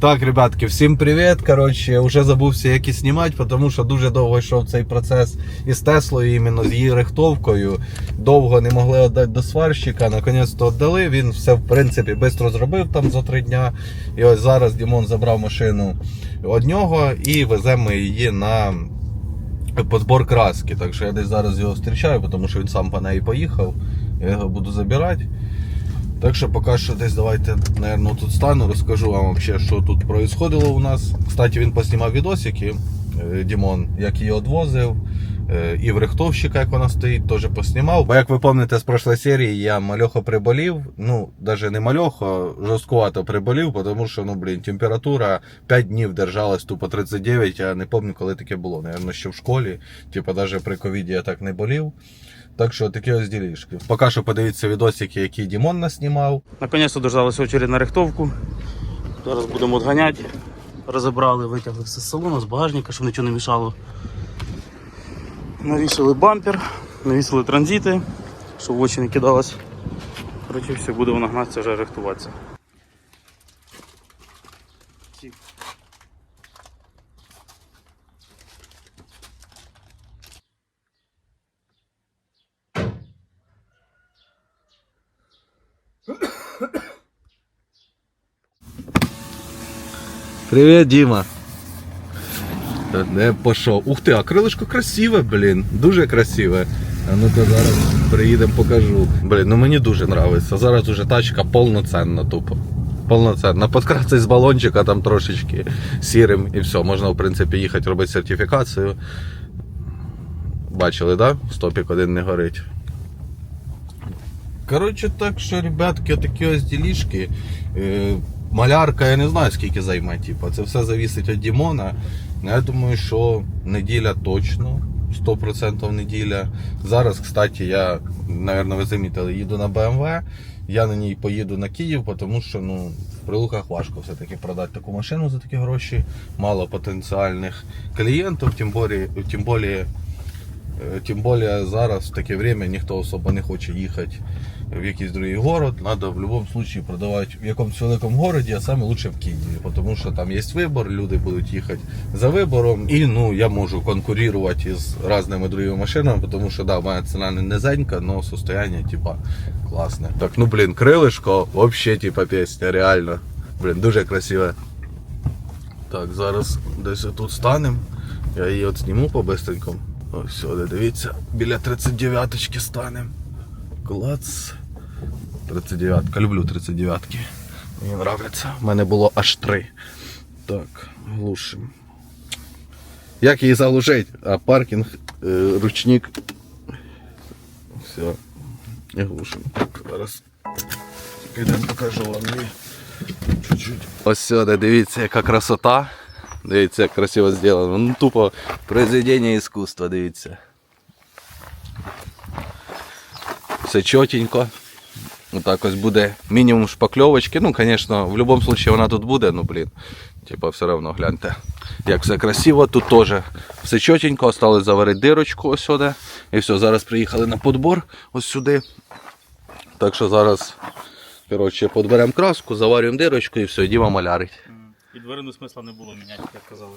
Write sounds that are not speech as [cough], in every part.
Так, ребятки, всім привіт. Коротше, вже забувся як і знімати, тому що дуже довго йшов цей процес із Теслою, іменно з її рихтовкою. Довго не могли віддати до сварщика. Наконець-то віддали. Він все в принципі швидко зробив там за три дня. І ось зараз Дімон забрав машину від нього і веземо її на подбор краски. Так що я десь зараз його зустрічаю, тому що він сам по неї поїхав. Я його буду забирати. Так що поки що десь давайте, наверное, тут стану, розкажу вам вообще, що тут происходило у нас. Кстати, він поснімав відосики, е, Дімон, як її відвозив. е, І в рихтовщика, як вона стоїть, теж поснімав. Бо як ви пам'ятаєте з прошлої серії, я мальохо приболів. Ну, навіть не мальохо, жорсткувато приболів, тому що, ну, блін, температура 5 днів держалась тупо 39, я не пам'ятаю, коли таке було. Наверно, ще в школі. Типа, навіть при ковіді я так не болів. Так що такі ось ділішки. Поки що подивіться відосики, які Дімон наснімав. Наконец-то дождалась очередь на рихтовку. Зараз будемо відганяти. Розібрали, витягли все з салону, з багажника, щоб нічого не мішало. Навісили бампер, навісили транзити, щоб в очі не кидалось. Коротше, все, будемо нагнатися вже рихтуватися. Привіт, Діма. Не пішов. Ух ти, а крилишко красиве, блін. Дуже красиве. А ну то зараз приїдемо, покажу. Блін, ну мені дуже подобається. Зараз уже тачка повноцінна тупо. Повноцінна. Подкрасить з балончика там трошечки сірим і все. Можна, в принципі, їхати робити сертифікацію. Бачили, так? Да? Стопік один не горить. Коротше, так що, ребятки, такі ось ділішки. Малярка, я не знаю скільки займе, типу. Це все завісить від Дімона. Ну, Я думаю, що неділя точно. 100% неділя. Зараз, кстати, я, напевно, ви замітили, їду на BMW. Я на ній поїду на Київ, тому що ну, в прилуках важко все-таки продати таку машину за такі гроші. Мало потенціальних клієнтів, тим більше, тим більше Тим більше зараз в таке время ніхто особо не хоче їхати в якийсь другий город. Надо в будь-якому випадку продавати в якомусь великому городі, а саме лучше в Києві, тому що там є вибір, люди будуть їхати за вибором. І ну я можу конкурувати з різними другими машинами, тому що да, моя ціна не низенька, але состояние типа класне. Так, ну блін, крилишко, вообще типа пісня, реально. Блін, дуже красиве. Так, зараз десь тут станемо. Я її от зніму по-бистренькому. Ось дивіться, біля 39-ки станемо. Клац. 39-ка, люблю 39-ки. Мені подобається. У мене було аж три. Так, глушимо. Як її заглушить? А паркінг, е, ручник. Все. І глушимо. Так, зараз підемо покажу вам її. Чуть-чуть. Ось сюди, дивіться, яка красота. Дивіться, як красиво зроблено. Ну тупо произведення іскусства, дивіться. Все чотенько. Отак ось буде мінімум шпакльовочки. Ну, звісно, в будь-якому випадку вона тут буде, ну блін. Типа все одно гляньте. Як все красиво, тут теж все чотенько, осталось заварити дирочку ось сюди. І все, зараз приїхали на подбор ось сюди. Так що зараз коротше, подберемо краску, заварюємо дирочку і все, діва малярить. І дверину смисла не було міняти, як казали.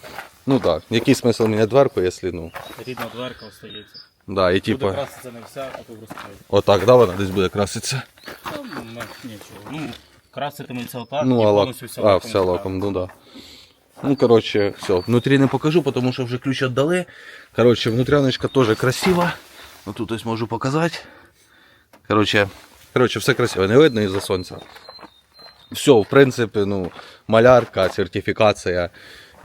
Ну так, який смисл міняти дверку, якщо ну. Рідна дверка остається. Да, і Буде краситься не вся, а то розкрив. отак, да, вона десь буде краситися. Там ну, нічого. Ну, краситиметься отак, Ну, і а лак, повністю вся а, лаком вся лаком, ну да. Ну, коротше, все. Внутрі не покажу, тому що вже ключ віддали. Коротше, внутряночка теж красива. Ну тут ось можу показати. Коротше, коротше, все красиво, не видно із-за сонця. Все, в принципі, ну, малярка, сертифікація,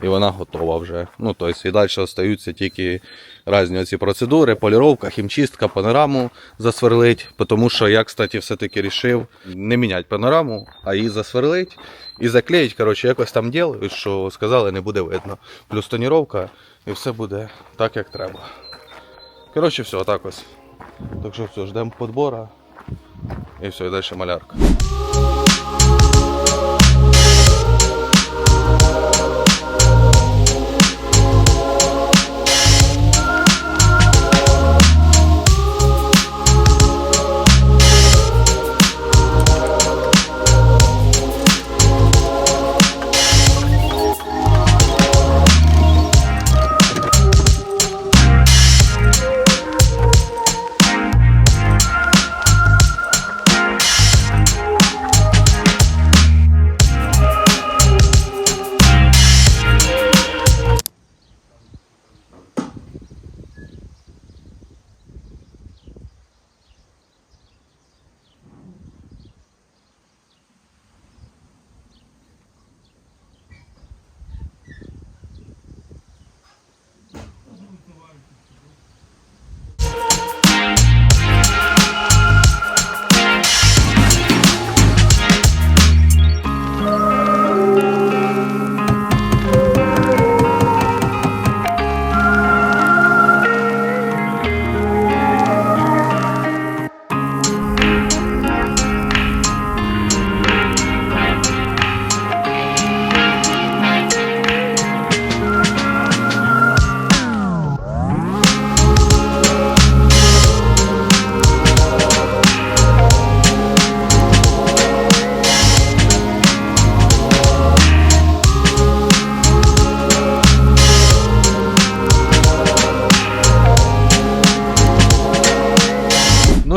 і вона готова вже. Ну, тобто, і далі залишаються тільки різні ці процедури, поліровка, хімчистка, панораму засверлить. Тому що я, кстати, все-таки вирішив не міняти панораму, а її засверлить і заклеїть. Коротше, якось там ділають, що сказали, не буде видно. Плюс тоніровка, і все буде так, як треба. Коротше, все, так ось. Так що все, ждемо подбора. І все, і далі малярка.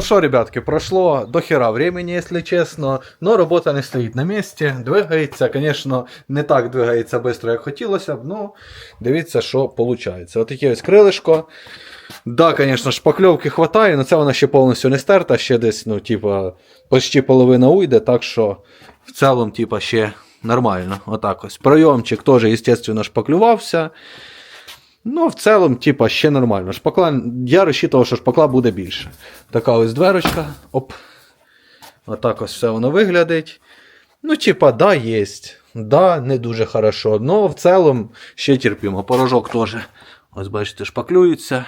Что, ребятки, прошло до хера времени, если честно, но робота не стоїть на місці, двигається, звісно, не так двигається швидко, як хотілося б, ну, дивіться, що виходить. Отаке ось крилишко. Да, звісно, шпакльовки хватає, але це вона ще повністю не стерта, ще десь, ну, типа, почти половина уйде, так що в цілому, типа, ще нормально. Отак ось. Пройомчик теж, звісно, шпаклювався. Ну, в цілому, типа, ще нормально. Шпакла, я розчитував, що шпакла буде більше. Така ось дверочка. Оп. Отак ось все воно виглядить. Ну, типа, да, є. Да, не дуже хорошо. Но в цілому ще терпимо. Порожок теж. Ось бачите, шпаклюється.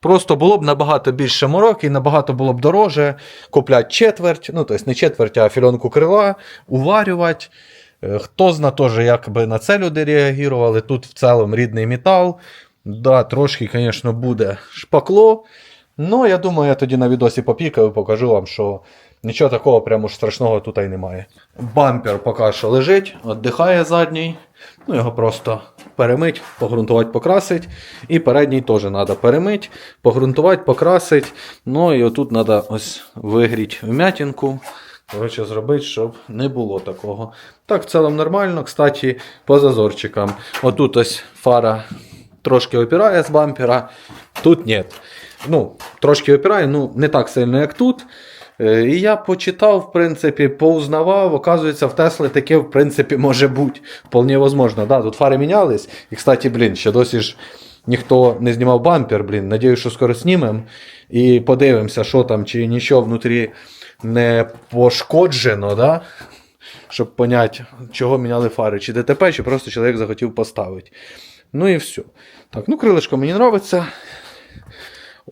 Просто було б набагато більше мороки і набагато було б дороже купляти четверть, ну тобто не четверть, а фільонку крила, уварювати. Е, Хто зна теж, як би на це люди реагували. Тут в цілому рідний метал. Да, трошки, звісно, буде шпакло. Ну, я думаю, я тоді на відосі попікаю, покажу вам, що нічого такого прямо ж страшного тут і немає. Бампер поки що лежить, віддихає задній. Ну, його просто перемить, погрунтувати, покрасить. І передній теж треба перемить, погрунтувати, покрасити. Ну і отут треба ось вигріти вмятинку. Коротше, зробити, щоб не було такого. Так, в цілому нормально. Кстати, по зазорчикам. Отут ось фара трошки опирає з бампера, тут ні. Ну, трошки опирає, ну не так сильно, як тут. Е, І я почитав, в принципі, поузнавав, оказується, в Тесли таке, в принципі, може бути. Вполне возможно. Да, тут фари мінялись. І, кстати, блін, ще досі ж ніхто не знімав бампер, блін. Надіюсь, що скоро знімемо. І подивимося, що там, чи нічого внутрі не пошкоджено, да? Щоб поняти, чого міняли фари, чи ДТП, чи просто чоловік захотів поставити. Ну і все. Так, ну крилишко мені подобається.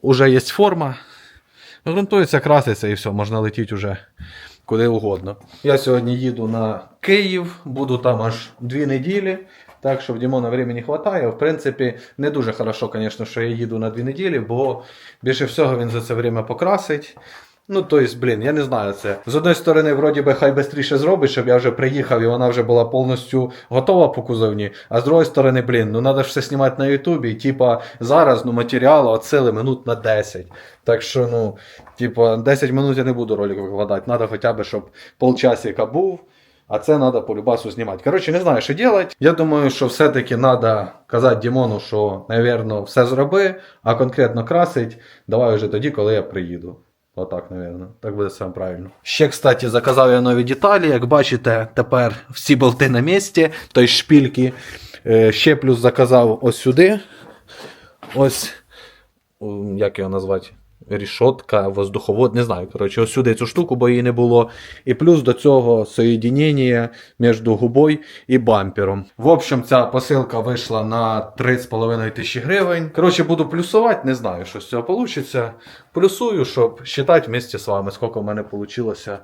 Уже є форма. Грунтується, краситься і все, можна летіти вже куди угодно. Я сьогодні їду на Київ, буду там аж дві неділі. Так що в Дімона времени вистачає. В принципі, не дуже хорошо, звісно, що я їду на дві неділі, бо більше всього він за це время покрасить. Ну, тобто, блін, я не знаю це. З одної сторони, вроді би, хай швидше зробить, щоб я вже приїхав і вона вже була повністю готова по кузовні. А з другої сторони, блін, ну треба ж все знімати на Ютубі. Типа, зараз ну, матеріалу от сили минут на 10. Так що, ну, типа, 10 минут я не буду ролик викладати. Треба хоча б, щоб полчасика був. А це треба по любасу знімати. Коротше, не знаю, що робити. Я думаю, що все-таки треба казати Дімону, що, напевно, все зроби, а конкретно красить, давай вже тоді, коли я приїду. Отак, напевно. Так буде саме правильно. Ще, кстати, заказав я нові деталі. Як бачите, тепер всі болти на місці, тобто шпільки. Е, Ще плюс заказав ось сюди. Ось, як його назвати? Рішотка, воздуховод, не знаю. Коротше, ось сюди цю штуку, бо її не було. І плюс до цього соєдінення між губою і бампером. В общем, ця посилка вийшла на 3,5 тисячі гривень. Коротше, буду плюсувати, не знаю, що з цього вийде. Плюсую, щоб считати вместе з вами, скільки в мене вийшло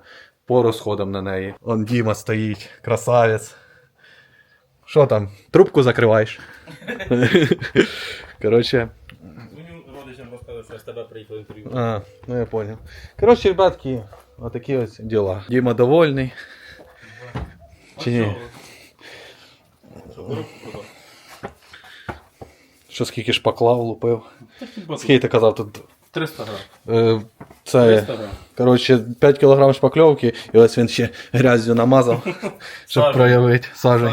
по розходам на неї. Он Діма стоїть, красавець. Що там? Трубку закриваєш? [laughs] Коротше. Родичам розказав, що з тебе приїхав інтерв'ю. А, ну я понял. Короче, ребятки, вот такие вот дела. Дима довольный. Чи ні? Що скільки шпакла влупив? Скільки ти казав тут? 300 грам. Е, це, 300 грам. коротше, 5 кг шпакльовки, і ось він ще грязю намазав, [laughs] щоб проявити. Сажу.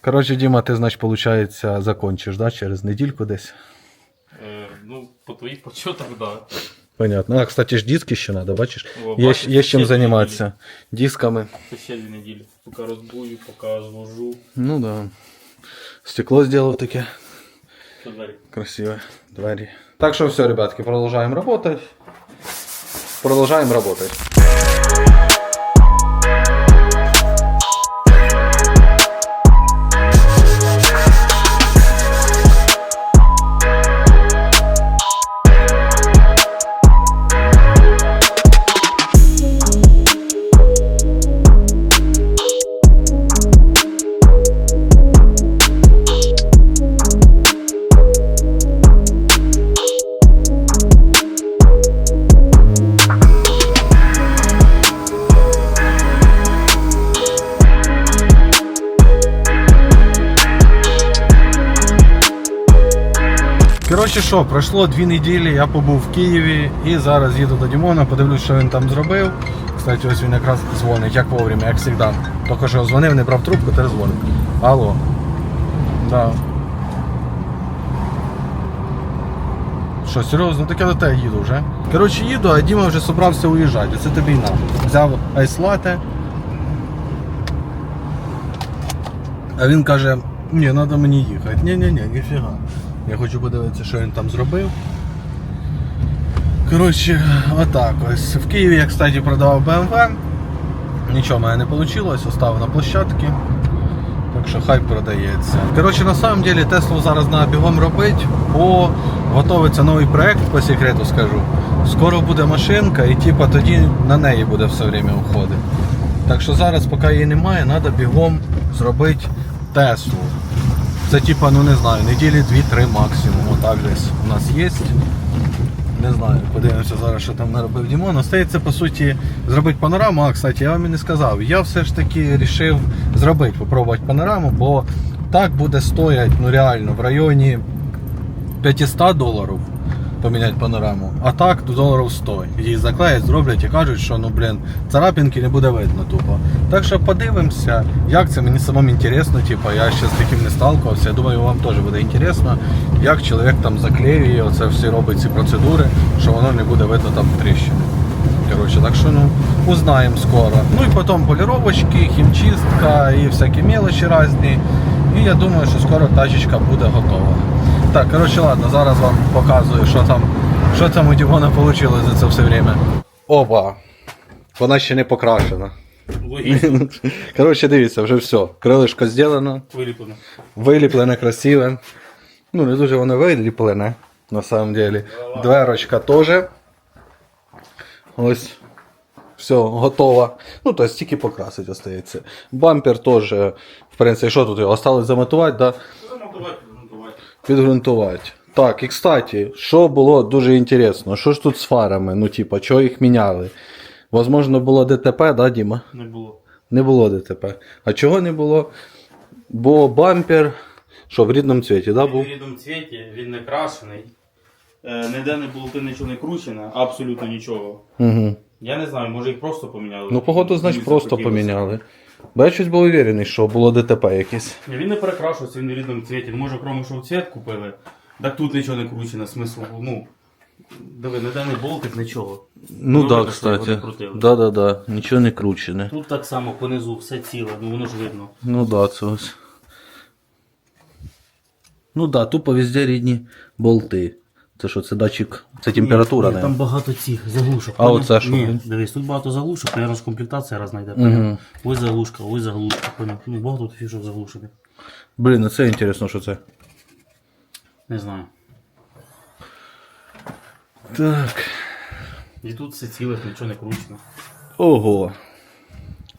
Коротше, Діма, ти, значить, виходить, закончиш, да? Через недільку десь. Е, ну, по твоїх почотах, да. Понятно. А, кстати, ж диски ще треба, бачиш? О, Є, бачиш, є чим займатися. Дисками. Це ще дві неділі. Поки розбую, поки зложу. Ну да. Стекло сделал таке. Це двері. Красивые двери. Так что все, ребятки, продолжаем работать. Продолжаем работать. Пройшло дві неділі, я побув в Києві і зараз їду до Дімона, подивлюсь, що він там зробив. Кстати, ось він якраз дзвонить, як вовремя, як завжди. Тільки що дзвонив, не брав трубку, тепер дзвонить. Алло. Да. Що, серйозно, так я до тебе їду вже. Коротше, їду, а Діма вже собрався уїжджати. Це тобі й надо. Взяв айслате. А він каже, ні, треба мені їхати. Ні-ні-ні, ніфіга. Я хочу подивитися, що він там зробив. Коротше, отак ось. В Києві я, кстати, продавав BMW. Нічого в мене не вийшло, оставив на площадці. Так що хай продається. Коротше, на самом деле Теслу зараз треба бігом робити, бо готується новий проект, по секрету скажу. Скоро буде машинка і типа тоді на неї буде все время уходити. Так що зараз, поки її немає, треба бігом зробити Теслу. Це типа, ну не знаю, неділі 2-3 максимум. Отак десь у нас є. Не знаю, подивимося зараз, що там наробив Дімон. Остається по суті зробити панораму. А, кстати, я вам і не сказав. Я все ж таки вирішив зробити, попробувати панораму, бо так буде стоять ну реально в районі 500 доларів поміняти панораму, а так до доларів 100. Її заклеять, зроблять і кажуть, що ну блін, царапинки не буде видно тупо. Так що подивимося, як це мені самому інтересно, типу, я ще з таким не сталкувався. Я думаю, вам теж буде інтересно, як чоловік там заклеює, оце всі робить ці процедури, що воно не буде видно там тріщини. Коротше, так що ну, узнаємо скоро. Ну і потім поліровочки, хімчистка і всякі мелочі різні. І я думаю, що скоро тачечка буде готова. Так, коротше, ладно, зараз вам показую, що там, що там у Дімона вийшло за це все время. Опа! Вона ще не покрашена. [laughs] Коротше, дивіться, вже все. Крилишко зроблено, Виліплено. виліплене красиве. Ну, не дуже воно виліплене, на самом деле. Дверочка теж. Ось. Все, готово. Ну, то есть тільки покрасить остається. Бампер теж, в принципі, що тут його? Осталось замотувати, да? Замонтувати. Підґрунтувати. Так, і кстати, що було дуже інтересно, що ж тут з фарами? Ну, типа, чого їх міняли? Возможно, було ДТП, да, Діма? Не було. Не було ДТП. А чого не було? Бо бампер, що в рідному цвіті, да, був? в рідному цвіті, він не крашений. Е, ніде не було нічого не кручено, абсолютно нічого. Угу. Я не знаю, може їх просто поміняли. Ну, погоду, значить, просто поміняли. Бо я щось був уверений, що було ДТП якесь. Ні, Він не перекрашувався, він в рідному цвіті. Може, крім що в цвіт купили. Так тут нічого не кручено, смисл, ну. Диви, ніде не болтик, нічого. Ну так, да, кстати. Да, да, да. Нічого не кручене. Тут так само понизу все ціле, ну воно ж видно. Ну да, це ось. Ну да, тупо везде рідні болти. Це що, це датчик, це температура, Ні, не? Там багато цих заглушок. А Поняв? оце що, Ні, блін? дивись, тут багато заглушок, наверное, ж комплектація раз знайде. Мгм. Ось заглушка, ось заглушка, поняв? Ну, багато тут фішок заглушених. Блін, ну це інтересно, що це. Не знаю. Так. І тут все ціле, нічого не кручено. Ого.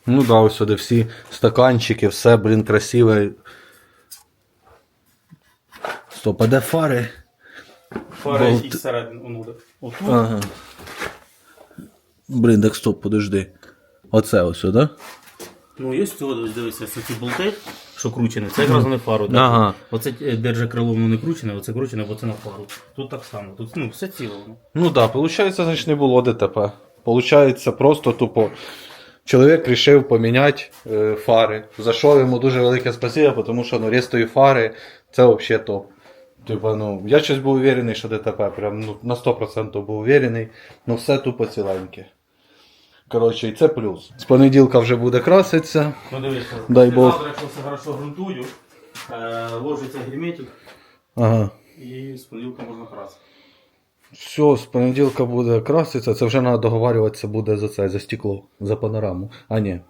Ну да, ось сюди всі стаканчики, все, блін, красиве. Стоп, а де фари? Фара Болт. якісь середини, воно. Отут. Ага. Блін, так стоп, подожди. Оце ось, да? Ну, є цього, дивися, це ті болти, що кручені. Це якраз не фару. да. Ага. Оце е, держа крило, воно не кручене, оце кручене, бо це на фару. Тут так само. Тут ну, все ціле воно. Ну да, получается, значить не було ДТП. Получається, просто тупо чоловік вирішив поміняти е, фари. За що йому дуже велике спасибо, тому що ну, рестові фари це взагалі топ. Типа, ну, я щось був уверений, що ДТП, прям ну, на 100% був уверений, ну все тупо ціленьке. Коротше, і це плюс. З понеділка вже буде краситися. Ну дивися, Дай Бог. завтра, якщо все хорошо грунтую, е, ложиться герметик Ага. і з понеділка можна красити. Все, з понеділка буде краситися, це вже треба договарюватися буде за це, за стекло, за панораму. А ні,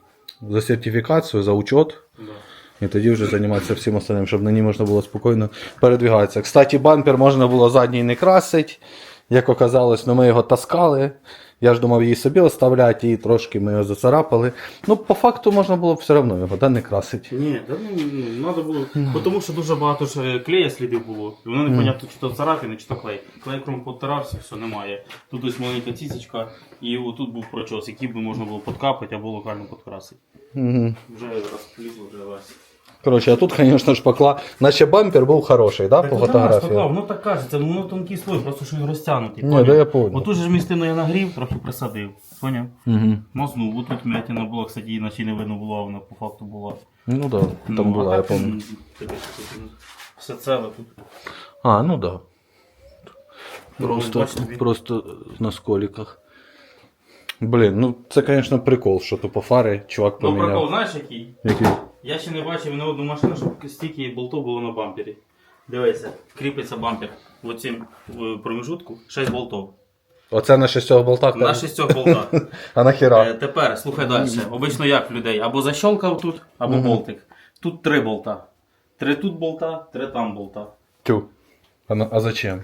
за сертифікацію, за учет. Да. І тоді вже займатися всім остальним, щоб на ній можна було спокійно передвігатися. Кстати, бампер можна було задній не красити. Як оказалось, ну ми його таскали. Я ж думав її собі оставляти, і трошки ми його зацарапали. Ну, по факту можна було б все одно його да, не красити. Ні, да, ну, треба було. Бо Тому що дуже багато ж е, клея слідів було. І воно непонятно, чи то царапини, чи то клей. Клей кром потирався, все, немає. Тут ось маленька цісечка, і отут був прочос, який би можна було подкапати або локально підкрасити. Угу. Вже розплізло, вже весь. Коротше, а тут, звісно, шпакла. Наче бампер був хороший, да, Так, по ну, фотографії? Стаклав, воно так кажеться, ну воно тонкий слой, просто що він розтягнутий. Ні, да я понял. Отут же ж містину я нагрів, трохи присадив. Поняв? Угу. Мазнув, отут м'ятіна була, кстати, її наче не видно була, вона по факту була. Ну да, там Ну, була, я пам'ятаю. Все ціле тут. А, ну да. Просто, бачиш, просто на сколіках. Блін, ну це, звісно, прикол, що тупо фари чувак Ну, прикол, знаєш який? Який? Я ще не бачив ні одну машину, щоб стільки болтов було на бампері. Дивися, кріпиться бампер в цим промежутку 6 болтов. Оце на шістьох болтах? На так? шістьох болтах. [laughs] А нахера? Е, Тепер слухай далі. Обично як в людей? Або защолкав тут, або болтик. Тут три болта. Три тут болта, три там болта. Тю. А, на- а зачем?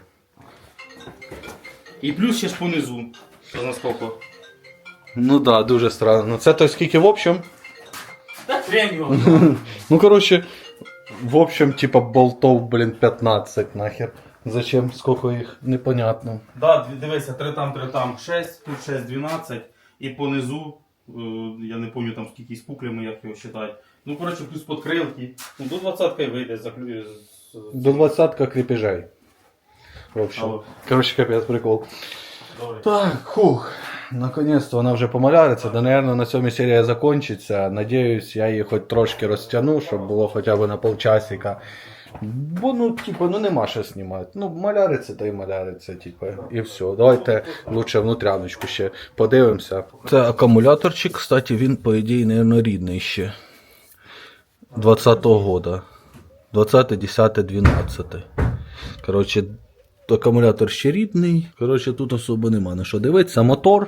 І плюс ще ж понизу. Що на скільки? Ну да, дуже странно. Ну це то скільки в общем? Та хрень його. Ну, короче, в общем, типа болтов, блин, 15 нахер. Зачем? Сколько їх? Непонятно. Да, дві- дивися, три там, три там, 6, тут 6, 12. І понизу, е, я не пам'ятаю там скільки з пуклями, як його вважають. Ну, коротше, плюс подкрилки. Ну, до 20 вийде за клю- з- з- До 20 крепежей. В общем. Алло. Короче, капец прикол. Добре. Так, хух. Наконец-то вона вже помаляриться. Да, наверное, на цьому серія закончиться. Надіюсь, я її хоч трошки розтягну, щоб було хоча б на полчасика. Бо ну, типу, ну нема що знімати. Ну, маляриться та й маляриться, типу, і все. Давайте лучше внутряночку ще подивимося. Це акумуляторчик, кстати, він, по ідеї, наверное, рідний ще. 20-го года. 20, 10, 12. Коротше, акумулятор ще рідний. Коротше, тут особо нема на що дивитися. Мотор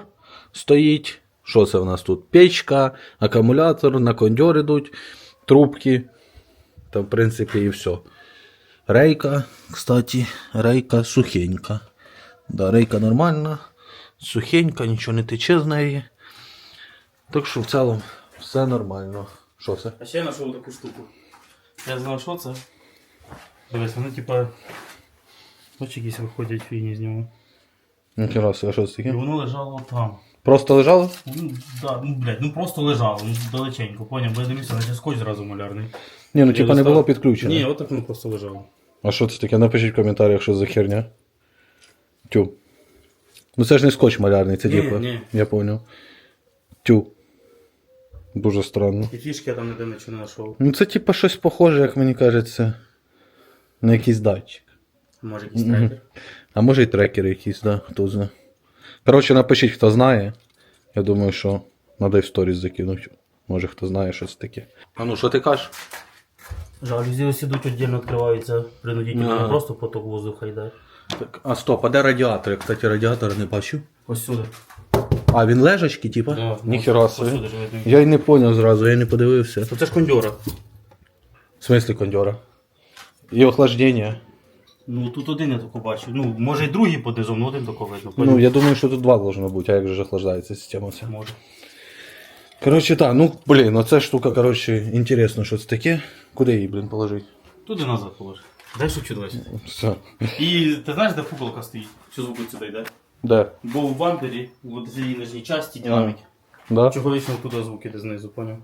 стоїть. Що це в нас тут? Печка, акумулятор, на кондьор ідуть, трубки. Та, в принципі, і все. Рейка, кстати, рейка сухенька. Да, рейка нормальна, сухенька, нічого не тече з неї. Так що в цілому все нормально. Що це? А ще я знайшов таку штуку. Я знав, що це. Дивись, воно типа. Якісь виходять фігні з нього. Собі, а що це І воно лежало там. Просто лежало? Ну, да, ну, блядь, ну просто лежало, ну далеченько, поняв, бо я дивився, наче скотч зразу малярний. Ні, ну Я типа не достав- було підключено. Ні, отак воно просто лежало. А що це таке? Напишіть в коментарях, що за херня. Тю. Ну це ж не скотч малярний, це Ні, типа. ні. Я понял. Тю. Дуже странно. І фішки я там ніде нічого не знайшов. Ну це типа щось похоже, як мені кажеться, на якийсь датчик. Може якийсь трекер. А може і трекери якісь, да, хто знає. Коротше, напишіть, хто знає. Я думаю, що треба в сторіс закинути. Може хто знає щось таке. А ну що ти кажеш? Жалюзі ось ідуть віддільно відкриваються принудительно, Ага. не просто поток воздуха йде. Так, а стоп, а де радіатор? Я, кстати, радіатор не бачу. Ось сюди. А, він лежачки, типа? Да, Ніхера ось- собі. сюди ж видно. Я й не поняв зразу, я не подивився. То це ж кондьора. В смысле кондьора? І охлаждення. Ну тут один я тільки бачив. Ну, може і другий по дизу, ну один тільки видно. Ну, я думаю, що тут два должно бути, а як же ж охлаждається система вся. Може. Коротше, так, ну, блін, оця штука, коротше, інтересно, що це таке. Куди її, блін, положити? Туди назад положи. Дай шучу дивись. Все. І ти знаєш, де фуколка стоїть? Що звук сюди йде? Де? Бо в бампері, в цій нижній часті динаміки. Да? Чого вічно туди звук іде знизу, поняв?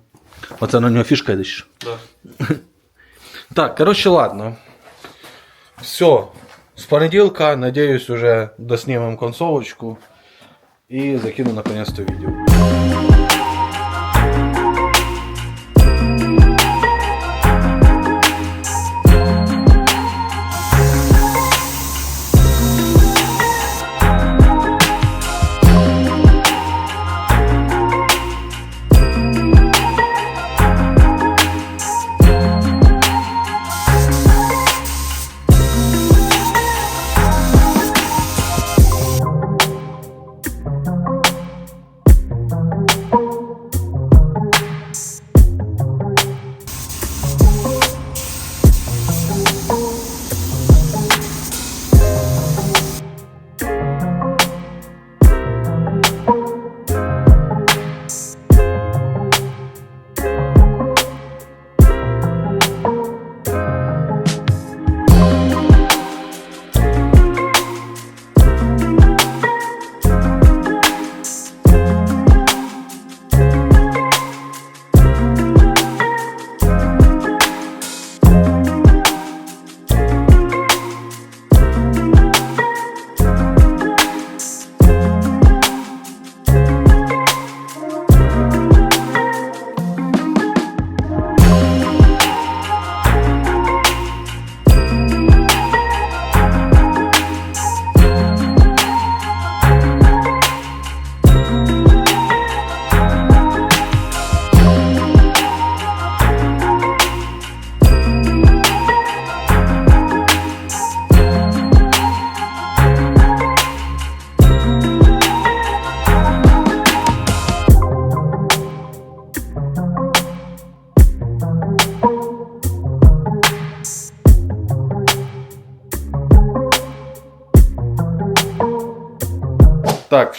Оце на нього фішка йдеш. Да. Так, коротше, ладно. Все. с понеділка, надіюсь, уже доснімемо концовочку. І закину наконец-то відео.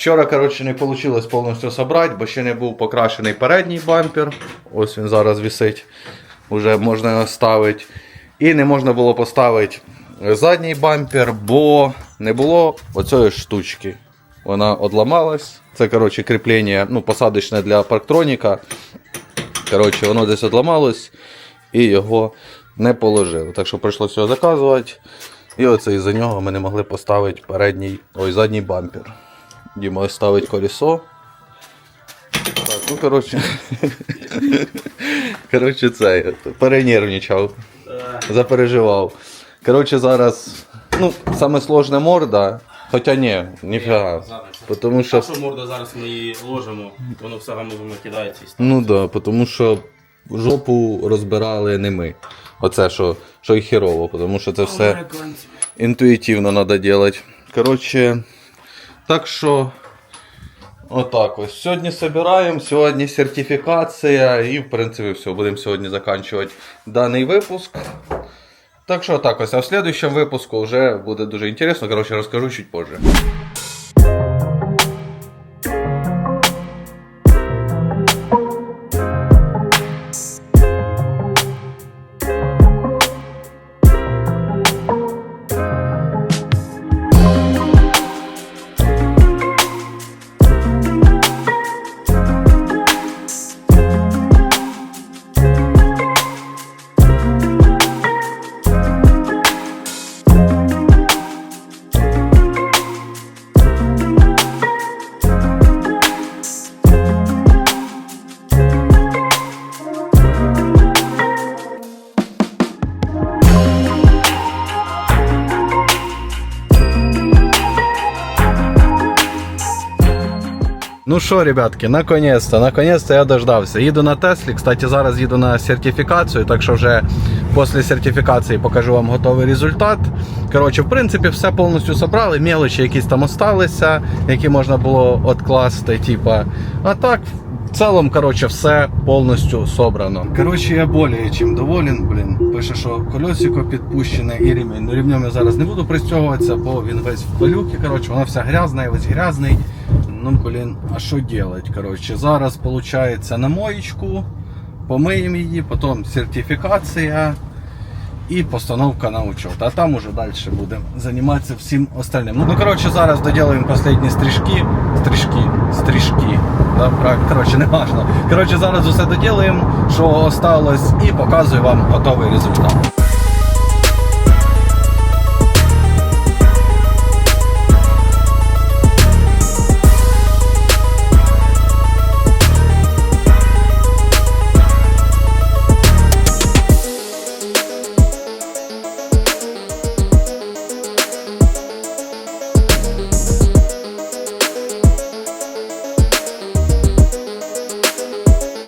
Вчора, коротше, не вийшло повністю зібрати, бо ще не був покрашений передній бампер. Ось він зараз висить. Уже можна його ставити. І не можна було поставити задній бампер, бо не було оцієї штучки. Вона одламалась. Це коротше, кріплення ну, посадочне для парктроніка. Коротше, воно десь одламалось і його не положили. Так що прийшлося його заказувати. І оце із-за нього ми не могли поставити передній, ой, задній бампер. Діма ставить колесо. Так, ну коротше. [laughs] коротше, це я перенервничав, запереживав. Коротше, зараз. Ну, саме сложне морда. Хоча ні, ніфіга. Тому що. Морда зараз ми її ложимо, воно все гамузом кидається Ну да, тому що жопу розбирали не ми. Оце що, що і херово, тому що це все інтуїтивно треба робити. Коротше, так що. Отак ось. Сьогодні збираємо, сьогодні сертифікація і в принципі все, будемо сьогодні закінчувати даний випуск. Так що так ось, а в следующем випуску вже буде дуже інтересно. Коротше, розкажу чуть позже. Ну що, ребятки, наконец-то, наконец-то я дождався. Їду на Теслі. Кстати, зараз їду на сертифікацію, так що вже після сертифікації покажу вам готовий результат. Коротше, в принципі, все повністю зібрали. Мелочі якісь там осталися, які можна було відкласти. Типа. А так, в цілому, коротше, все повністю собрано. Коротше, я більше чим доволен. Блін, пише, що колесико підпущене і ремінь. Ну, ремнем я зараз не буду пристягуватися, бо він весь в пилюки. Коротше, воно все грязне, весь грязний. Ну, блін, а що делать? Коротше, зараз виходить на моєчку, помиємо її, потім сертифікація і постановка на учет. А там уже далі будемо займатися всім остальним. Ну, коротше, зараз доділаємо останні стрижки. Стрижки, стрижки. Да. Коротше, не важно. Коротше, зараз усе доділаємо, що осталось, і показую вам готовий результат.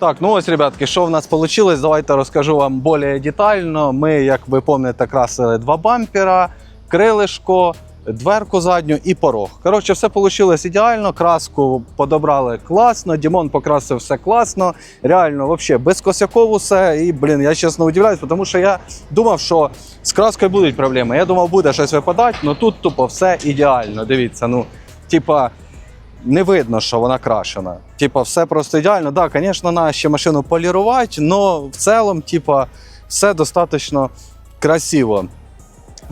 Так, ну ось, ребятки, що в нас вийшло, давайте розкажу вам більш детально. Ми, як ви пам'ятаєте, красили два бампера, крилишко, дверку задню і порог. Коротше, все вийшло ідеально, краску подобрали класно, Дімон покрасив все класно. Реально, взагалі, без косяков усе. І, блін, я чесно удивляюсь, тому що я думав, що з краскою будуть проблеми. Я думав, буде щось випадати, але тут тупо все ідеально. Дивіться, ну, типа не видно, що вона крашена. Типа, все просто ідеально. Так, да, звісно, треба ще машину полірувати, але в цілому, типа, все достатньо красиво.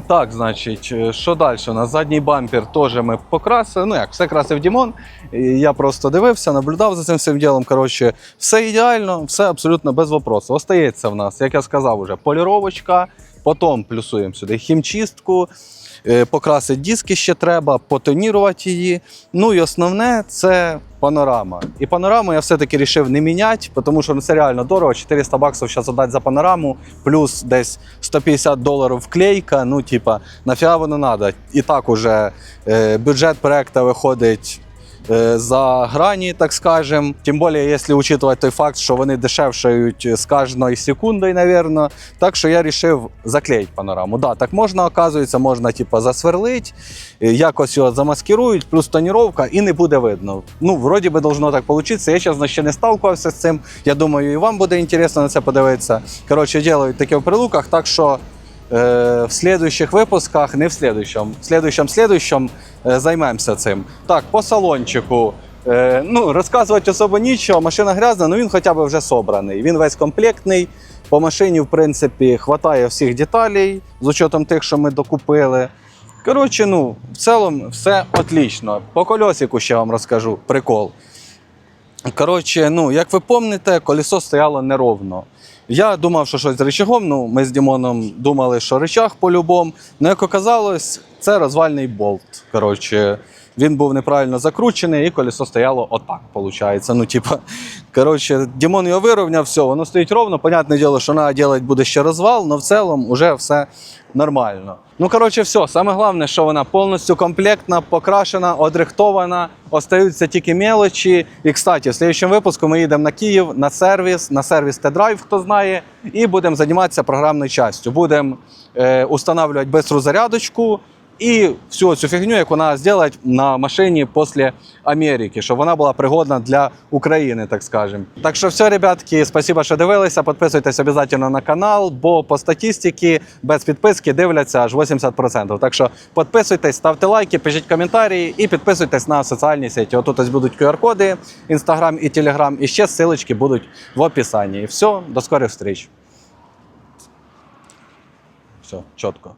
Так, значить, е, що далі? У нас задній бампер теж ми покрасили. Ну як, все красив Дімон. Я просто дивився, наблюдав за цим всім ділом. Коротше, все ідеально, все абсолютно без вопросу. Остається в нас, як я сказав, уже поліровочка, потім плюсуємо сюди хімчистку. Е, Покрасити диски ще треба, потонірувати її. Ну і основне це панорама. І панораму я все-таки вирішив не міняти, тому що ну, це реально дорого. 400 баксів зараз віддати за панораму, плюс десь 150 доларів вклейка. Ну, типа, нафіга воно треба. І так уже е, бюджет проекту виходить. Е, За грані, так скажем. Тим більше, якщо учитувати той факт, що вони дешевшають з кожною секундою, навірно. Так що я вирішив заклеїти панораму. Да, так можна, оказується, можна типу, засверлити, е, якось його замаскирують, плюс тоніровка, і не буде видно. Ну, вроді би, должно так вийти. Я, чесно, ще не сталкувався з цим. Я думаю, і вам буде інтересно на це подивитися. Коротше, ділають таке в прилуках, так що в слідуючих випусках, не в слідуючому, в слідуючому, слідуючому е, займемося цим. Так, по салончику. Е, ну, розказувати особо нічого, машина грязна, але він хоча б вже собраний. Він весь комплектний. По машині, в принципі, хватає всіх деталей, з учетом тих, що ми докупили. Коротше, ну, в цілому все отлично. По кольосику ще вам розкажу прикол. Коротше, ну, як ви пам'ятаєте, колесо стояло неровно. Я думав, що щось з речагом. ну, ми з Дімоном думали, що речах по-любому. Ну, як оказалось, це розвальний болт. Коротше, він був неправильно закручений, і колесо стояло отак, виходить. Ну, типа, коротше, Дімон його вирівняв, все, воно стоїть ровно. Понятне діло, що треба робити буде ще розвал, але в цілому вже все нормально. Ну, коротше, все. Саме головне, що вона повністю комплектна, покрашена, одрихтована, остаються тільки мелочі. І, кстати, в слідчому випуску ми їдемо на Київ на сервіс, на сервіс Т-Драйв, хто знає, і будемо займатися програмною частю. Будемо е, устанавливати зарядочку і всю цю фігню, яку треба зробити на машині після Америки, щоб вона була пригодна для України, так скажемо. Так що все, ребятки, спасибо, що дивилися. Підписуйтесь обов'язково на канал, бо по статистиці без підписки дивляться аж 80%. Так що підписуйтесь, ставте лайки, пишіть коментарі і підписуйтесь на соціальні сеті. Отут ось будуть QR-коди, Instagram і Telegram, і ще ссылочки будуть в описанні. І все, до скорих встреч. Все, чітко.